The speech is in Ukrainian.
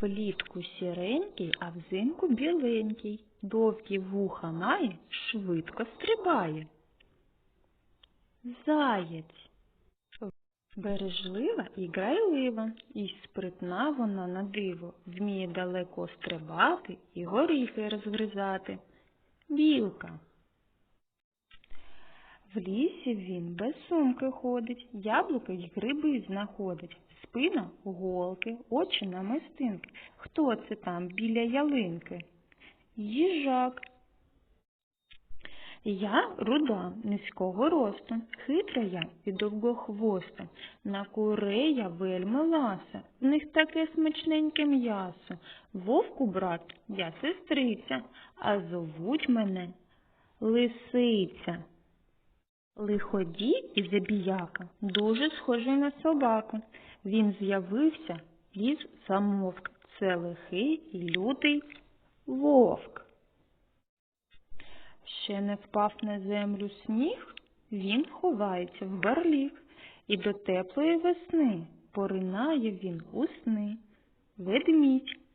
Влітку сіренький, а взимку біленький. Довгі вуха має, швидко стрибає. Заєць. Бережлива і грайлива, і спритна вона на диво, вміє далеко стрибати і горіхи розгризати. Білка. В лісі він без сумки ходить, яблука й гриби знаходить, спина голки, очі намистинки. Хто це там біля ялинки? Їжак. Я руда, низького росту, хитра я і довгохвоста, на курей я вельми ласа, в них таке смачненьке м'ясо. Вовку, брат, я сестриця, а зовуть мене Лисиця. Лиходій і забіяка дуже схожий на собаку. Він з'явився, ліс замовк. Це лихий лютий вовк. Ще не впав на землю сніг, він ховається в барліг, і до теплої весни поринає він у сни. Ведмідь.